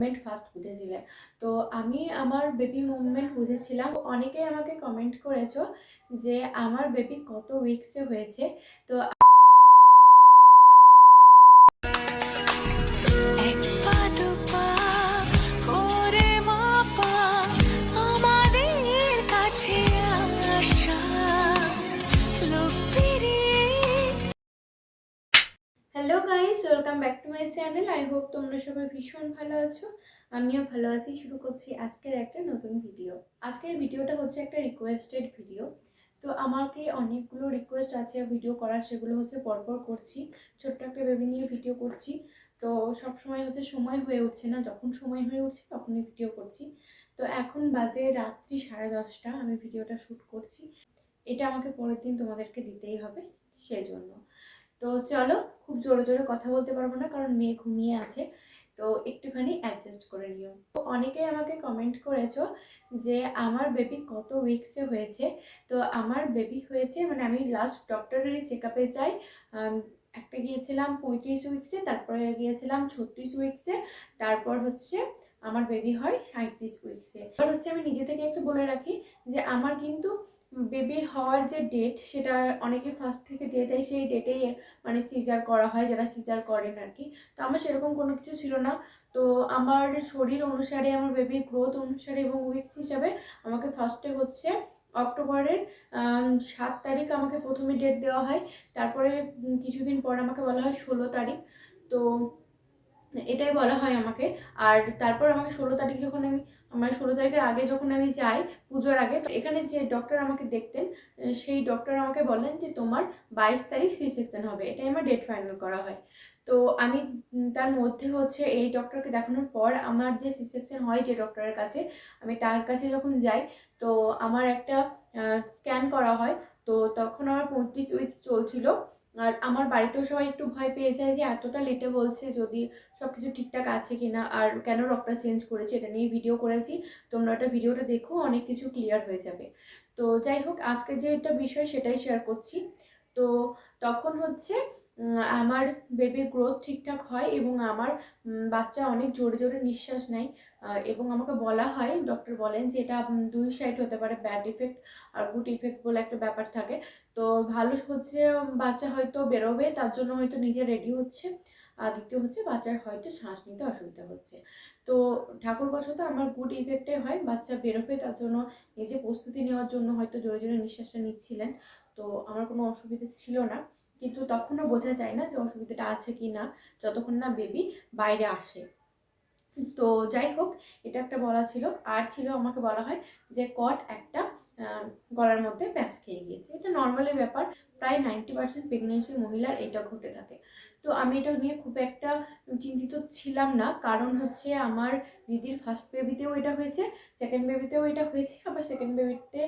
Movement first বুঝেছিলে। তো আমি আমার বেবি মুভমেন্ট বুঝেছিলাম। অনেকেই আমাকে কমেন্ট করেছ যে, আমার বেবি কত উইক্সে হয়েছে? তো মাই চ্যানেল আই হোপ তোমরা সবাই ভীষণ ভালো আছো। আমিও ভালো আছি। শুরু করছি আজকের একটা নতুন ভিডিও আজকের ভিডিওটা হচ্ছে একটা রিকোয়েস্টেড ভিডিও তো আমাকে অনেকগুলো রিকোয়েস্ট আছে ভিডিও করার, সেগুলো হচ্ছে পরপর করছি। ছোট্ট একটা বেবি নিয়ে ভিডিও করছি। তো সব সময় হচ্ছে সময় হয়ে উঠছে না। যখন সময় হয়ে উঠছে, তখনই ভিডিও করছি। তো এখন বাজে রাত্রি সাড়ে দশটা। আমি ভিডিওটা শ্যুট করছি। এটা আমাকে পরের দিন তোমাদেরকে দিতেই হবে, সেই জন্য। তো চলো, খুব জোরে জোরে কথা বলতে পারব না, কারণ মেয়ে ঘুমিয়ে আছে। তো একটুখানি অ্যাডজাস্ট করে নিও। তো অনেকেই আমাকে কমেন্ট করেছ যে, আমার বেবি কত উইকসে হয়েছে? তো আমার বেবি হয়েছে মানে আমি লাস্ট ডক্টরের চেক আপে যাই। একটা গিয়েছিলাম পঁয়ত্রিশ উইকসে তারপরে গিয়েছিলাম ছত্রিশ উইকসে তারপর হচ্ছে আমার বেবি হয় সাঁত্রিশ উইকসে এবার হচ্ছে আমি নিজে থেকে একটু বলে রাখি যে, আমার কিন্তু বেবি হওয়ার যে ডেট সেটা অনেকে ফার্স্ট থেকে দিয়ে দেয়, সেই ডেটেই মানে সিজার করা হয়, যারা সিজার করেন আর কি তো আমার সেরকম কোনো কিছু ছিল না। তো আমার শরীর অনুসারে, আমার বেবির গ্রোথ অনুসারে এবং উইকস হিসাবে আমাকে ফার্স্টে হচ্ছে অক্টোবরের সাত তারিখ আমাকে প্রথমে ডেট দেওয়া হয়। তারপরে কিছুদিন পর আমাকে বলা হয় ষোলো তারিখ। তো এটাই বলা হয় আমাকে। আর তারপর আমাকে ষোলো তারিখ যখন আমি, আমার ষোলো তারিখের আগে যখন আমি যাই পুজোর আগে এখানে যে ডক্টর আমাকে দেখতেন সেই ডক্টর আমাকে বলেন যে তোমার বাইশ তারিখ সি সেকশন হবে। এটাই আমার ডেট ফাইনাল করা হয়। তো আমি তার মধ্যে হচ্ছে এই ডক্টরকে দেখানোর পর আমার যে সি সেকশন হয় যে ডক্টরের কাছে, আমি তার কাছে যখন যাই, তো আমার একটা স্ক্যান করা হয়। তো তখন আমার পঁয়ত্রিশ উইকস চলছিল। আর আমার বাড়িতেও সবাই একটু ভয় পেয়ে যায় যে এতটা লেটে বলছে যদি সব কিছু ঠিকঠাক আছে কি না আর কেন রকটা চেঞ্জ করেছে, এটা নিয়ে ভিডিও করেছি। তোমরা ওটা ভিডিওটা দেখো, অনেক কিছু ক্লিয়ার হয়ে যাবে। তো যাই হোক, আজকে যে একটা বিষয় সেটাই শেয়ার করছি। তো তখন হচ্ছে আমার বেবির গ্রোথ ঠিকঠাক হয় এবং আমার বাচ্চা অনেক জোরে জোরে নিঃশ্বাস নেয়। এবং আমাকে বলা হয় ডক্টর বলেন যে এটা দুই সাইড হতে পারে ব্যাড ইফেক্ট আর গুড ইফেক্ট বলে একটা ব্যাপার থাকে। তো ভালো হচ্ছে বাচ্চা হয়তো বেরোবে, তার জন্য হয়তো নিজে রেডি হচ্ছে। আর দ্বিতীয় হচ্ছে বাচ্চার হয়তো শ্বাস নিতে অসুবিধা হচ্ছে। তো ঠাকুর বশত আমার গুড ইফেক্টে হয়। বাচ্চা বেরোবে, তার জন্য নিজে প্রস্তুতি নেওয়ার জন্য হয়তো জোরে জোরে নিঃশ্বাসটা নিচ্ছিলেন। তো আমার কোনো অসুবিধা ছিল না। কিন্তু তখনও বোঝা যায় না যে অসুবিধাটা আছে কি না, যতক্ষণ না বেবি বাইরে আসে। তো যাই হোক, এটা একটা বলা ছিল। আর ছিল আমাকে বলা হয় যে কট একটা গলার মধ্যে প্যাঁচ খেয়ে গিয়েছে। এটা নর্মালি ব্যাপার। প্রায় নাইনটি পার্সেন্ট প্রেগনেন্সি মহিলার এটা ঘটে থাকে। তো আমি এটা নিয়ে খুব একটা চিন্তিত ছিলাম না। কারণ হচ্ছে আমার দিদির ফার্স্ট বেবিতেও এটা হয়েছে সেকেন্ড বেবিতেও এটা হয়েছে। আবার সেকেন্ড বেবিতে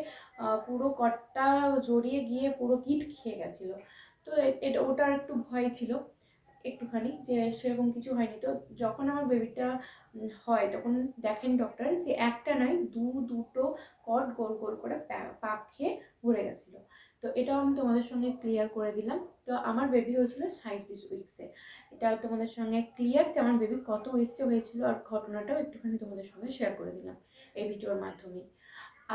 পুরো কটটা জড়িয়ে গিয়ে পুরো কিট খেয়ে গেছিল। তো এটা, ওটার একটু ভয় ছিল একটুখানি যে সেরকম কিছু হয়নি। তো যখন আমার বেবিটা হয় তখন দেখেন ডক্টর যে একটা নয় দু, দুটো কট গোল গোল করে পাক খেয়ে ভরে গেছিল। তো এটাও আমি তোমাদের সঙ্গে ক্লিয়ার করে দিলাম। তো আমার বেবি হয়েছিল সাঁত্রিশ উইক্সে এটা তোমাদের সঙ্গে ক্লিয়ার যে আমার বেবি কত উইক্সে হয়েছিল আর ঘটনাটাও একটুখানি তোমাদের সঙ্গে শেয়ার করে দিলাম এই ভিডিওর মাধ্যমে।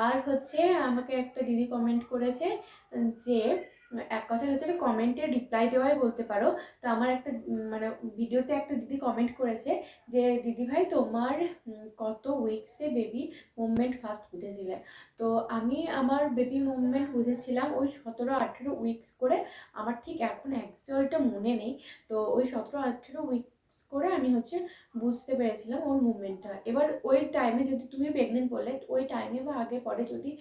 আর হচ্ছে আমাকে একটা দিদি কমেন্ট করেছে যে কথা হচ্ছে কমেন্টে রিপ্লাই দেওয়াই বলতে পারো। তো আমার একটা মানে ভিডিওতে একটা দিদি কমেন্ট করেছে যে, দিদি ভাই, তোমার কত উইকসে বেবি মুভমেন্ট ফার্স্ট বুঝেছিলে? তো আমি আমার বেবি মুভমেন্ট বুঝেছিলাম ওই সতেরো, আঠেরো উইকস করে। আমার ঠিক এখন অ্যাকচুয়ালটা মনে নেই। তো ওই সতেরো, আঠেরো উইকস করে আমি হচ্ছে বুঝতে পেরেছিলাম ওর মুভমেন্টটা এবার ওই টাইমে যদি তুমি প্রেগনেন্ট বললে, ওই টাইমে বা আগে পরে যদি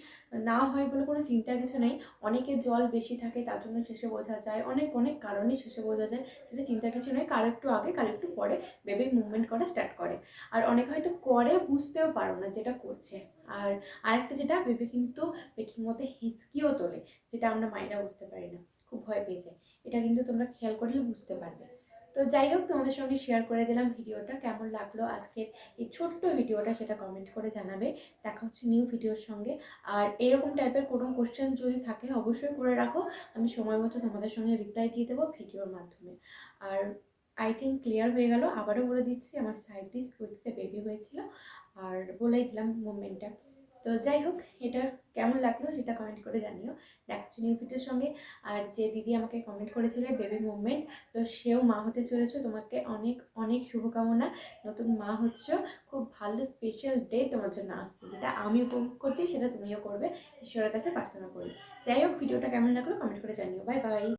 না হয় বলে কোনো চিন্তার কিছু নেই, অনেকে জল বেশি থাকে তার জন্য শেষে বোঝা যায়, অনেক অনেক কারণে শেষে বোঝা যায়, সেটা চিন্তার কিছু নয় কার একটু আগে, কার একটু পরে বেবি মুভমেন্ট করা স্টার্ট করে। আর অনেক হয়তো করে, বুঝতেও পারো না যেটা করছে। আর আরেকটা যেটা বেবি কিন্তু পেটের মধ্যে হেঁচকিও তোলে, যেটা আমরা মায়েরা বুঝতে পারি না, খুব ভয় পেয়ে যায়। এটা কিন্তু তোমরা খেয়াল করলে বুঝতে পারবে। তো যাই হোক, তোমাদের সঙ্গে শেয়ার করে দিলাম ভিডিওটা, কেমন লাগল আজকের এই ছোট্ট ভিডিওটা সেটা কমেন্ট করে জানাবে। দেখা হচ্ছে নিউ ভিডিওর সঙ্গে। আর এরকম টাইপের কোনো কোশ্চেন যদি থাকে, অবশ্যই করে রাখো। আমি সময় মতো তোমাদের সঙ্গে রিপ্লাই দিয়ে দেবো ভিডিওর মাধ্যমে। আর আই থিঙ্ক ক্লিয়ার হয়ে গেল। আবারও বলে দিচ্ছি, আমার সাঁত্রিশ উইক্সে বেবি হয়েছিল। আর বলেই দিলাম মুভমেন্টটা তো যাই হোক, এটা কেমন লাগল সেটা কমেন্ট করে জানিও। দেখছ নিউ ভিডিওর সঙ্গে। আর যে দিদি আমাকে কমেন্ট করেছিলে বেবি মুভমেন্ট তো সেও মা হতে চলেছো। তোমাকে অনেক অনেক শুভকামনা। নতুন মা হচ্ছ। খুব ভালো স্পেশাল ডে তোমার জন্য আসছে। যেটা আমি উপভোগ করছি, সেটা তুমিও করবে। ঈশ্বরের কাছে প্রার্থনা করি। যাই হোক ভিডিওটা কেমন লাগল কমেন্ট করে জানিও। Bye bye